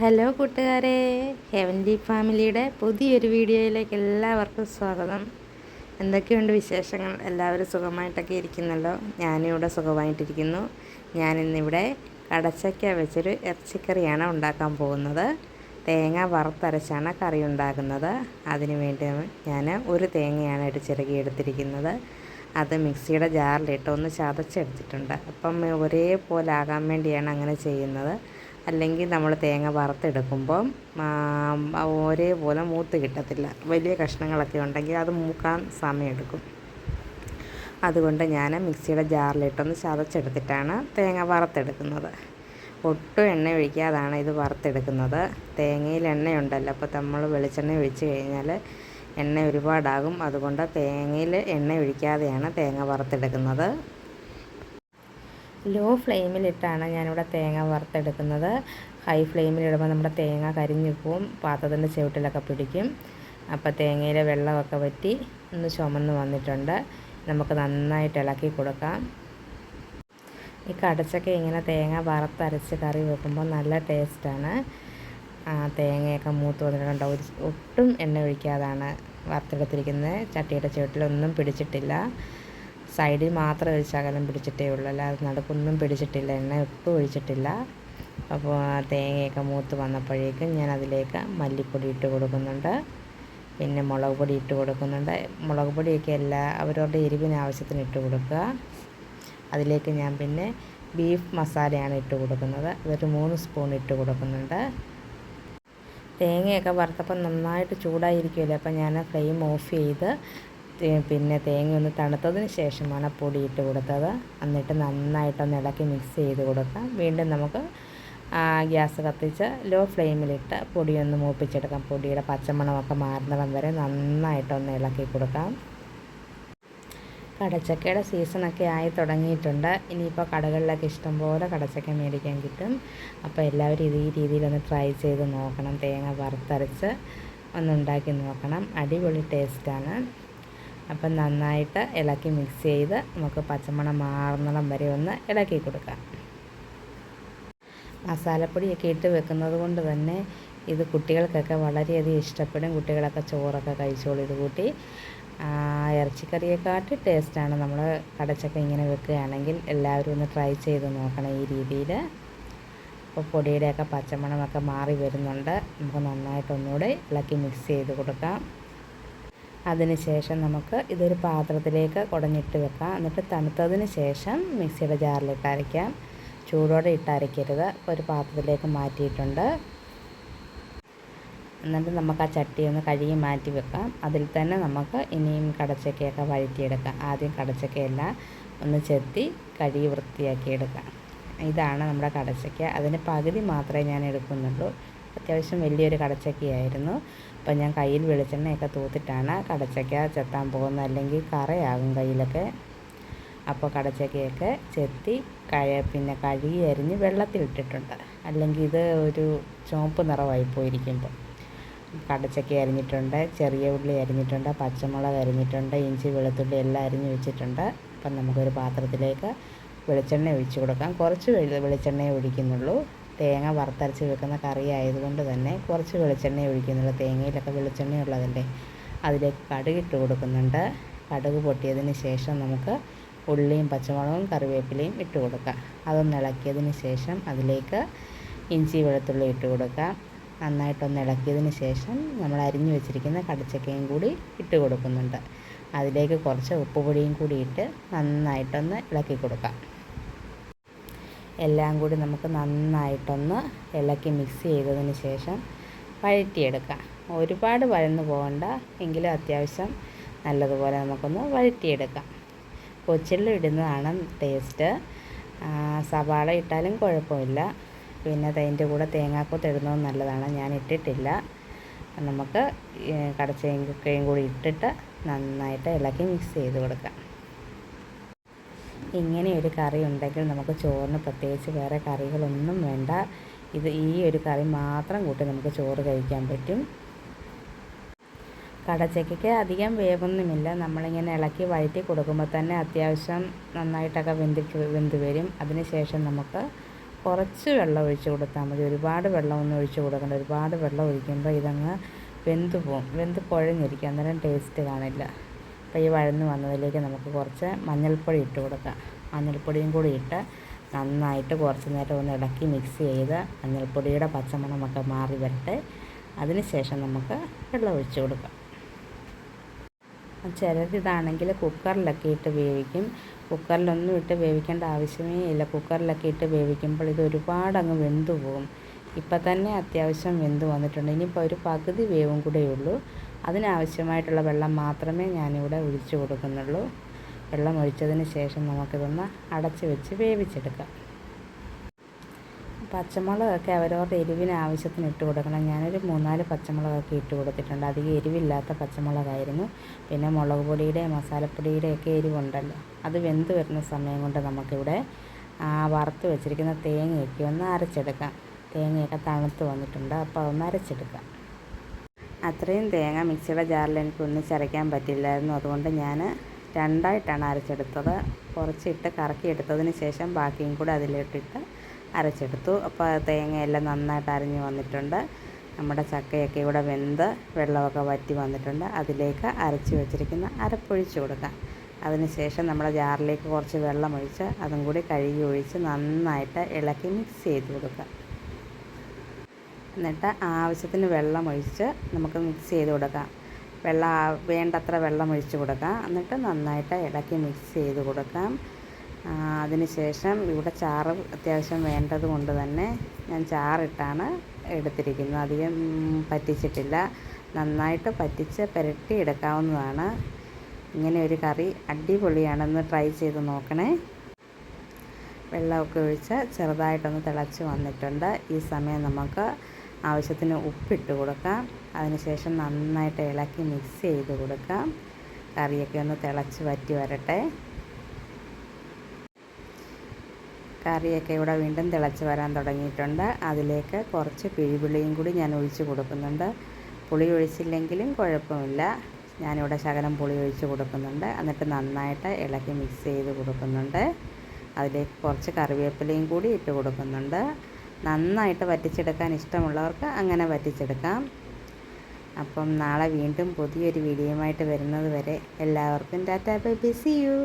Hello കൂട്ടുകാരെ heavenly ഫാമിലിയുടെ പുതിയൊരു വീഡിയോയിലേക്ക് എല്ലാവർക്കും സ്വാഗതം. എന്തൊക്കെയുണ്ട് വിശേഷങ്ങൾ? എല്ലാവരും സുഖമായിട്ടൊക്കെ ഇരിക്കുന്നല്ലോ? ഇവിടെ സുഖമായിട്ടിരിക്കുന്നു. ഞാനിന്നിവിടെ കടച്ചക്ക വെച്ചൊരു ഇറച്ചിക്കറിയാണ് ഉണ്ടാക്കാൻ പോകുന്നത്. തേങ്ങ വറുത്തരച്ചാണ് കറി ഉണ്ടാക്കുന്നത്. അതിന് വേണ്ടി ഞാൻ ഒരു തേങ്ങയാണ് ഇടിച്ചിറക്കി എടുത്തിരിക്കുന്നത്. അത് മിക്സിയുടെ ജാറിലിട്ട് ഒന്ന് ചതച്ചെടുത്തിട്ടുണ്ട്. അപ്പം ഒരേപോലെ ആകാൻ വേണ്ടിയാണ് അങ്ങനെ ചെയ്യുന്നത്. അല്ലെങ്കിൽ നമ്മൾ തേങ്ങ വറുത്തെടുക്കുമ്പം ഒരേപോലെ മൂത്ത് കിട്ടത്തില്ല. വലിയ കഷ്ണങ്ങളൊക്കെ ഉണ്ടെങ്കിൽ അത് മൂക്കാൻ സമയമെടുക്കും. അതുകൊണ്ട് ഞാൻ മിക്സിയുടെ ജാറിലിട്ടൊന്ന് ചതച്ചെടുത്തിട്ടാണ് തേങ്ങ വറുത്തെടുക്കുന്നത്. ഒട്ടും എണ്ണ ഒഴിക്കാതാണ് ഇത് വറുത്തെടുക്കുന്നത്. തേങ്ങയിൽ എണ്ണയുണ്ടല്ലോ അപ്പോൾ നമ്മൾ വെളിച്ചെണ്ണ ഒഴിച്ച് കഴിഞ്ഞാൽ എണ്ണ ഒരുപാടാകും. അതുകൊണ്ട് തേങ്ങയിൽ എണ്ണ ഒഴിക്കാതെയാണ് തേങ്ങ വറുത്തെടുക്കുന്നത്. ലോ ഫ്ലെയിമിലിട്ടാണ് ഞാനിവിടെ തേങ്ങ വറുത്തെടുക്കുന്നത്. ഹൈ ഫ്ലെയിമിലിടുമ്പോൾ നമ്മുടെ തേങ്ങ കരിഞ്ഞു പോവും. പാത്രത്തിന്റെ ചുവട്ടിലൊക്കെ പിടിക്കും. അപ്പോൾ തേങ്ങയിലെ വെള്ളമൊക്കെ വറ്റി ഒന്ന് ചുമന്ന് വന്നിട്ടുണ്ട്. നമുക്ക് നന്നായിട്ട് ഇളക്കി കൊടുക്കാം. ഈ കടച്ചൊക്കെ ഇങ്ങനെ തേങ്ങ വറുത്തരച്ച് കറി വെക്കുമ്പോൾ നല്ല ടേസ്റ്റാണ്. തേങ്ങയൊക്കെ മൂത്ത് വന്നിട്ടുണ്ട്. ഒരു ഒട്ടും എണ്ണ ഒഴിക്കാതാണ് വറുത്തെടുത്തിരിക്കുന്നത്. ചട്ടിയുടെ ചുവട്ടിലൊന്നും പിടിച്ചിട്ടില്ല. സൈഡിൽ മാത്രം ഒരു ശകലം പിടിച്ചിട്ടേ ഉള്ളൂ. അല്ലാതെ നടുക്കൊന്നും പിടിച്ചിട്ടില്ല. എണ്ണ ഒട്ടും ഒഴിച്ചിട്ടില്ല. അപ്പോൾ ആ തേങ്ങയൊക്കെ മൂത്ത് വന്നപ്പോഴേക്കും ഞാൻ അതിലേക്ക് മല്ലിപ്പൊടി ഇട്ട് കൊടുക്കുന്നുണ്ട്. പിന്നെ മുളക് പൊടി ഇട്ട് കൊടുക്കുന്നുണ്ട്. മുളക് പൊടിയൊക്കെ എല്ലാ അവരവരുടെ എരിവിന് ആവശ്യത്തിന് ഇട്ട് കൊടുക്കുക. അതിലേക്ക് ഞാൻ പിന്നെ ബീഫ് മസാലയാണ് ഇട്ട് കൊടുക്കുന്നത്. അതൊരു മൂന്ന് സ്പൂൺ ഇട്ട് കൊടുക്കുന്നുണ്ട്. തേങ്ങയൊക്കെ വറുത്തപ്പം നന്നായിട്ട് ചൂടായിരിക്കുമല്ലോ? അപ്പം ഞാൻ ഫ്ലെയിം ഓഫ് ചെയ്ത് പിന്നെ തേങ്ങ ഒന്ന് തണുത്തതിന് ശേഷമാണ് പൊടി ഇട്ട് കൊടുത്തത്. എന്നിട്ട് നന്നായിട്ടൊന്ന് ഇളക്കി മിക്സ് ചെയ്ത് കൊടുക്കാം. വീണ്ടും നമുക്ക് ഗ്യാസ് കത്തിച്ച് ലോ ഫ്ലെയിമിലിട്ട് പൊടിയൊന്ന് മൂപ്പിച്ചെടുക്കാം. പൊടിയുടെ പച്ചമണമൊക്കെ മാറുന്നിടം വരെ നന്നായിട്ടൊന്ന് ഇളക്കി കൊടുക്കാം. കടച്ചക്കയുടെ സീസണൊക്കെ ആയി തുടങ്ങിയിട്ടുണ്ട്. ഇനിയിപ്പോൾ കടകളിലൊക്കെ ഇഷ്ടംപോലെ കടച്ചക്ക മേടിക്കാൻ കിട്ടും. അപ്പോൾ എല്ലാവരും ഈ രീതിയിലൊന്ന് ട്രൈ ചെയ്ത് നോക്കണം. തേങ്ങ വറുത്തരച്ച് ഒന്നുണ്ടാക്കി നോക്കണം. അടിപൊളി ടേസ്റ്റാണ് അപ്പം നന്നായിട്ട് ഇളക്കി മിക്സ് ചെയ്ത് നമുക്ക് പച്ചമണം മാറുന്നിടം വരെ ഒന്ന് ഇളക്കി കൊടുക്കാം. മസാലപ്പൊടിയൊക്കെ ഇട്ട് വെക്കുന്നത് കൊണ്ട് തന്നെ ഇത് കുട്ടികൾക്കൊക്കെ വളരെയധികം ഇഷ്ടപ്പെടും. കുട്ടികളൊക്കെ ചോറൊക്കെ കഴിച്ചോളും. ഇത് കൂട്ടി ഇറച്ചിക്കറിയെക്കാട്ടി ടേസ്റ്റാണ് നമ്മൾ കടച്ചൊക്കെ ഇങ്ങനെ വെക്കുകയാണെങ്കിൽ എല്ലാവരും ഒന്ന് ട്രൈ ചെയ്ത് നോക്കണം ഈ രീതിയിൽ അപ്പോൾ പൊടിയുടെയൊക്കെ പച്ചമണമൊക്കെ മാറി വരുന്നുണ്ട്. നമുക്ക് നന്നായിട്ട് ഒന്നുകൂടെ ഇളക്കി മിക്സ് ചെയ്ത് കൊടുക്കാം. അതിനുശേഷം നമുക്ക് ഇതൊരു പാത്രത്തിലേക്ക് കുടഞ്ഞിട്ട് വെക്കാം. എന്നിട്ട് തണുത്തതിന് ശേഷം മിക്സിയുടെ ജാറിലിട്ട് അരയ്ക്കാം. ചൂടോടെ ഇട്ട് അരയ്ക്കരുത്. ഒരു പാത്രത്തിലേക്ക് മാറ്റിയിട്ടുണ്ട്. എന്നിട്ട് നമുക്ക് ആ ചട്ടി ഒന്ന് കഴുകി മാറ്റി വെക്കാം. അതിൽ തന്നെ നമുക്ക് ഇനിയും കടച്ചക്കയൊക്കെ വഴറ്റിയെടുക്കാം. ആദ്യം കടച്ചക്കയെല്ലാം ഒന്ന് ചെത്തി കഴുകി വൃത്തിയാക്കി എടുക്കാം ഇതാണ് നമ്മുടെ കടച്ചക്ക. അതിന് പകുതി മാത്രമേ ഞാൻ എടുക്കുന്നുള്ളൂ. അത്യാവശ്യം വലിയൊരു കടച്ചക്കയായിരുന്നു. അപ്പോൾ ഞാൻ കയ്യിൽ വെളിച്ചെണ്ണയൊക്കെ തൂത്തിട്ടാണ് കടച്ചക്ക ചെത്താൻ പോകുന്നത്. അല്ലെങ്കിൽ കറയാകും കയ്യിലൊക്കെ. അപ്പോൾ കടച്ചക്കയൊക്കെ ചെത്തി കഴ പിന്നെ കഴുകി അരിഞ്ഞ് വെള്ളത്തിലിട്ടിട്ടുണ്ട് അല്ലെങ്കിൽ ഇത് ഒരു ചുവപ്പ് നിറമായി പോയിരിക്കുമ്പോൾ. കടച്ചക്ക അരിഞ്ഞിട്ടുണ്ട് ചെറിയ ഉള്ളി അരിഞ്ഞിട്ടുണ്ട് പച്ചമുളക് അരിഞ്ഞിട്ടുണ്ട് ഇഞ്ചി വെളുത്തുള്ളി എല്ലാം അരിഞ്ഞ് വെച്ചിട്ടുണ്ട്. അപ്പം നമുക്കൊരു പാത്രത്തിലേക്ക് വെളിച്ചെണ്ണ ഒഴിച്ച് കൊടുക്കാം. കുറച്ച് വെളിച്ചെണ്ണയെ ഒഴിക്കുന്നുള്ളൂ. തേങ്ങ വറുത്തരച്ച് വെക്കുന്ന കറി ആയതുകൊണ്ട് തന്നെ കുറച്ച് വെളിച്ചെണ്ണ ഒഴിക്കുന്നുള്ളൂ. തേങ്ങയിലൊക്കെ വെളിച്ചെണ്ണ ഉള്ളതിന്റെ അതിലേക്ക് കടുക് ഇട്ട് കൊടുക്കുന്നുണ്ട്. കടുക് പൊട്ടിയതിന് ശേഷം നമുക്ക് ഉള്ളിയും പച്ചമുളകും കറിവേപ്പിലയും ഇട്ട് കൊടുക്കാം. അതൊന്ന് ഇളക്കിയതിന് ശേഷം അതിലേക്ക് ഇഞ്ചി വെളുത്തുള്ളി ഇട്ട് കൊടുക്കാം. നന്നായിട്ടൊന്ന് ഇളക്കിയതിന് ശേഷം നമ്മൾ അരിഞ്ഞു വെച്ചിരിക്കുന്ന കടച്ചക്കയും കൂടി ഇട്ട് കൊടുക്കുന്നുണ്ട്. അതിലേക്ക് കുറച്ച് ഉപ്പുപൊടിയും കൂടി ഇട്ട് നന്നായിട്ടൊന്ന് ഇളക്കി കൊടുക്കാം. എല്ലാം കൂടി നമുക്ക് നന്നായിട്ടൊന്ന് ഇളക്കി മിക്സ് ചെയ്തതിന് ശേഷം വഴറ്റിയെടുക്കാം. ഒരുപാട് വഴന്നു പോകണ്ട എങ്കിലും അത്യാവശ്യം നല്ലതുപോലെ നമുക്കൊന്ന് വഴറ്റിയെടുക്കാം. കൊച്ചുള്ളി ഇടുന്നതാണ് ടേസ്റ്റ് സവാള ഇട്ടാലും കുഴപ്പമില്ല. പിന്നെ അതിന്റെ കൂടെ തേങ്ങാക്കൊത്ത് ഇടുന്നത് നല്ലതാണ്. ഞാൻ ഇട്ടിട്ടില്ല. നമുക്ക് കടച്ചേങ്കയും കൂടി ഇട്ടിട്ട് നന്നായിട്ട് ഇളക്കി മിക്സ് ചെയ്ത് കൊടുക്കാം. ഇങ്ങനെ ഒരു കറി ഉണ്ടെങ്കിൽ നമുക്ക് ചോറിന് പ്രത്യേകിച്ച് വേറെ കറികളൊന്നും വേണ്ട. ഇത് ഈ ഒരു കറി മാത്രം കൂട്ടി നമുക്ക് ചോറ് കഴിക്കാൻ പറ്റും. കടച്ചക്കയ്ക്ക് അധികം വേവൊന്നുമില്ല. നമ്മളിങ്ങനെ ഇളക്കി വഴറ്റി കൊടുക്കുമ്പോൾ തന്നെ അത്യാവശ്യം നന്നായിട്ടൊക്കെ വെന്ത് വെന്ത് വരും. അതിനുശേഷം നമുക്ക് കുറച്ച് വെള്ളം ഒഴിച്ച് കൊടുത്താൽ മതി. ഒരുപാട് വെള്ളമൊന്നും ഒഴിച്ച് കൊടുക്കണ്ട. ഒരുപാട് വെള്ളം ഒഴിക്കുമ്പോൾ ഇതങ്ങ് വെന്ത് പോകും വെന്ത് കുഴഞ്ഞിരിക്കും അന്നേരം ടേസ്റ്റ് കാണില്ല. അപ്പോൾ ഈ വഴന്ന് വന്നതിലേക്ക് നമുക്ക് കുറച്ച് മഞ്ഞൾപ്പൊടി ഇട്ട് കൊടുക്കാം. മഞ്ഞൾപ്പൊടിയും കൂടി ഇട്ട് നന്നായിട്ട് കുറച്ച് നേരം ഒന്ന് ഇളക്കി മിക്സ് ചെയ്ത് മഞ്ഞൾപ്പൊടിയുടെ പച്ചമണമൊക്കെ മാറി വരട്ടെ. അതിനുശേഷം നമുക്ക് വെള്ളം ഒഴിച്ച് കൊടുക്കാം. ചിലരിതാണെങ്കിൽ കുക്കറിലൊക്കെ ഇട്ട് വേവിക്കും. കുക്കറിലൊന്നും ഇട്ട് വേവിക്കേണ്ട ആവശ്യമേ ഇല്ല. കുക്കറിലൊക്കെ ഇട്ട് വേവിക്കുമ്പോൾ ഇത് ഒരുപാടങ്ങ് വെന്തു പോകും. ഇപ്പം തന്നെ അത്യാവശ്യം വെന്ത് വന്നിട്ടുണ്ട്. ഇനിയിപ്പോൾ ഒരു പകുതി വേവും കൂടെ ഉള്ളൂ. അതിനാവശ്യമായിട്ടുള്ള വെള്ളം മാത്രമേ ഞാനിവിടെ ഒഴിച്ചു കൊടുക്കുന്നുള്ളൂ. വെള്ളം ഒഴിച്ചതിന് ശേഷം നമുക്കിതൊന്ന് അടച്ച് വെച്ച് വേവിച്ചെടുക്കാം. പച്ചമുളകൊക്കെ അവരവരുടെ എരിവിന് ആവശ്യത്തിന് ഇട്ട് കൊടുക്കണം. ഞാനൊരു മൂന്നാൽ പച്ചമുളകൊക്കെ ഇട്ട് കൊടുത്തിട്ടുണ്ട്. അധികം എരിവില്ലാത്ത പച്ചമുളകായിരുന്നു. പിന്നെ മുളക് പൊടിയുടെ മസാലപ്പൊടിയുടെ ഒക്കെ എരിവുണ്ടല്ലോ. അത് വെന്ത് വരുന്ന സമയം കൊണ്ട് നമുക്കിവിടെ വറുത്ത് വെച്ചിരിക്കുന്ന തേങ്ങയൊക്കെ ഒന്ന് അരച്ചെടുക്കാം. തേങ്ങയൊക്കെ തണുത്ത് വന്നിട്ടുണ്ട്. അപ്പോൾ അതൊന്ന് അരച്ചെടുക്കാം. അത്രയും തേങ്ങ മിക്സിയുടെ ജാറിൽ എനിക്ക് ഒന്നിച്ചരയ്ക്കാൻ പറ്റില്ലായിരുന്നു. അതുകൊണ്ട് ഞാൻ രണ്ടായിട്ടാണ് അരച്ചെടുത്തത്. കുറച്ചിട്ട് കറക്കിയെടുത്തതിന് ശേഷം ബാക്കിയും കൂടെ അതിലിട്ടിട്ട് അരച്ചെടുത്തു. അപ്പോൾ തേങ്ങയെല്ലാം നന്നായിട്ട് അരിഞ്ഞ് വന്നിട്ടുണ്ട്. നമ്മുടെ ചക്കയൊക്കെ ഇവിടെ വെന്ത് വെള്ളമൊക്കെ വറ്റി വന്നിട്ടുണ്ട്. അതിലേക്ക് അരച്ച് വെച്ചിരിക്കുന്ന അരപ്പൊഴിച്ച് കൊടുക്കാം. അതിനുശേഷം നമ്മുടെ ജാറിലേക്ക് കുറച്ച് വെള്ളം ഒഴിച്ച് അതും കൂടി കഴുകി ഒഴിച്ച് നന്നായിട്ട് ഇളക്കി മിക്സ് ചെയ്ത് കൊടുക്കുക എന്നിട്ട് ആവശ്യത്തിന് വെള്ളം ഒഴിച്ച് നമുക്ക് മിക്സ് ചെയ്ത് കൊടുക്കാം. വെള്ളം വേണ്ടത്ര വെള്ളം ഒഴിച്ച് കൊടുക്കാം. എന്നിട്ട് നന്നായിട്ട് ഇളക്കി മിക്സ് ചെയ്ത് കൊടുക്കാം. അതിനുശേഷം ഇവിടെ ചാറ് അത്യാവശ്യം വേണ്ടത് കൊണ്ട് തന്നെ ഞാൻ ചാറിട്ടാണ് എടുത്തിരിക്കുന്നത്. അധികം പറ്റിച്ചിട്ടില്ല. നന്നായിട്ട് പറ്റിച്ച് പുരട്ടി എടുക്കാവുന്നതാണ്. ഇങ്ങനെ ഒരു കറി അടിപൊളിയാണെന്ന് ട്രൈ ചെയ്ത് നോക്കണേ. വെള്ളമൊക്കെ ഒഴിച്ച് ചെറുതായിട്ടൊന്ന് തിളച്ച് വന്നിട്ടുണ്ട്. ഈ സമയം നമുക്ക് ആവശ്യത്തിന് ഉപ്പിട്ട് കൊടുക്കാം. അതിനുശേഷം നന്നായിട്ട് ഇളക്കി മിക്സ് ചെയ്ത് കൊടുക്കാം. കറിയൊക്കെ ഒന്ന് തിളച്ച് വറ്റി വരട്ടെ. കറിയൊക്കെ ഇവിടെ വീണ്ടും തിളച്ച് വരാൻ തുടങ്ങിയിട്ടുണ്ട്. അതിലേക്ക് കുറച്ച് പിഴിപുളിയും കൂടി ഞാൻ ഒഴിച്ച് കൊടുക്കുന്നുണ്ട്. പുളി ഒഴിച്ചില്ലെങ്കിലും കുഴപ്പമില്ല. ഞാനിവിടെ ശകലം പുളി ഒഴിച്ച് കൊടുക്കുന്നുണ്ട്. എന്നിട്ട് നന്നായിട്ട് ഇളക്കി മിക്സ് ചെയ്ത് കൊടുക്കുന്നുണ്ട്. അതിലേക്ക് കുറച്ച് കറിവേപ്പിലയും കൂടി ഇട്ട് കൊടുക്കുന്നുണ്ട്. നന്നായിട്ട് വറ്റിച്ചെടുക്കാൻ ഇഷ്ടമുള്ളവർക്ക് അങ്ങനെ വറ്റിച്ചെടുക്കാം. അപ്പം നാളെ വീണ്ടും പുതിയൊരു വീഡിയോയുമായിട്ട് വരുന്നത് വരെ എല്ലാവർക്കും tata bye bye see you